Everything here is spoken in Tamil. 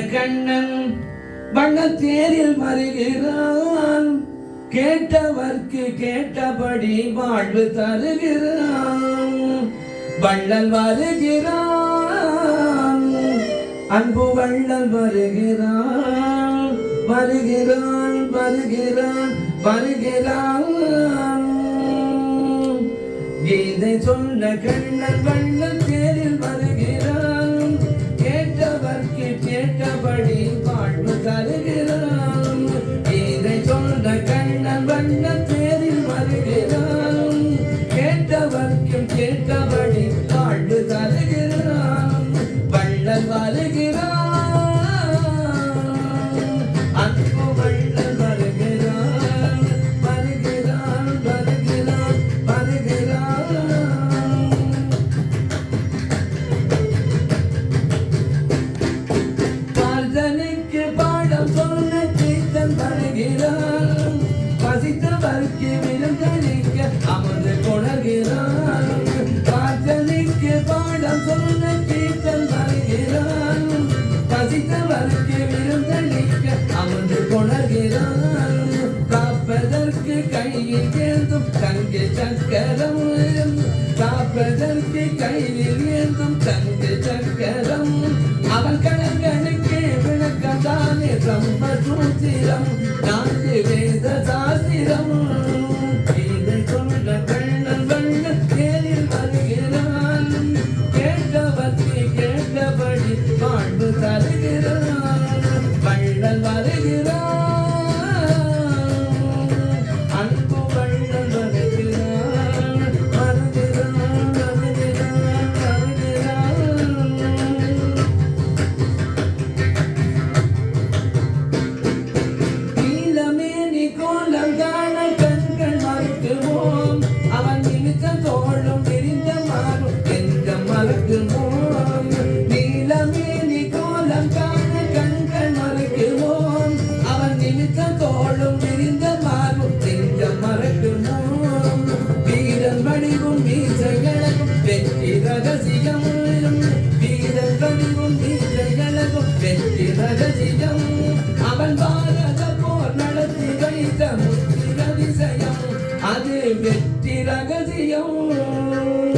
கண்ணன் வண்ணத்தேரில் மறுகிறான். கேட்டவர்க்கு கேட்டபடி வாழ்வு தருகிறான். வள்ளல் வருகிறான். அன்பு வள்ளல் வருகிறான். வருகிறான் வருகிறான் வருகிறான். கீதை சொன்ன கண்ணன் வள்ளல் தேரில் வருகிறான் அதற்கு கேட்டபடி வாழ்வு தருகிறான். இதை சொன்ன கண்ணன் வண்ண தேரில் வருகிறான். கேட்டவர்க்கும் கேட்டவர் பசித்தவர்க்கு விருந்தளிக்க அமர்ந்து கொணர்கிறான். பார்தனுக்கு பாடம் சொன்ன கீர்த்தன் வருகிறான். பசித்தவர்க்கு விருந்தளிக்க அமர்ந்து கொணர்கிறான். காப்பதற்கு கையில் ஏந்தும் தங்கு சக்கரம். காப்பதற்கு கையில் ஏந்தும் தங்கு சக்கரம். சாஸ்திரம் நான்கு வேத சாஸ்திரம் அவன் நிமித்த தோளும் விரிந்த மாறும் எந்த மறுக்குவோம் நீலமேனி கோலம் காண கண்கள் மறுக்குவோம் அவன் நிமித்தம் தோளும் விரிந்த மாறும் நெஞ்சம் எந்த மறக்குவோம் வீரன் வடிவும் மீசைகளும் வெற்றி ரகசியம் வீரன் வடிவும் மீசைகளும் வெற்றி ரகசியம். Like a yo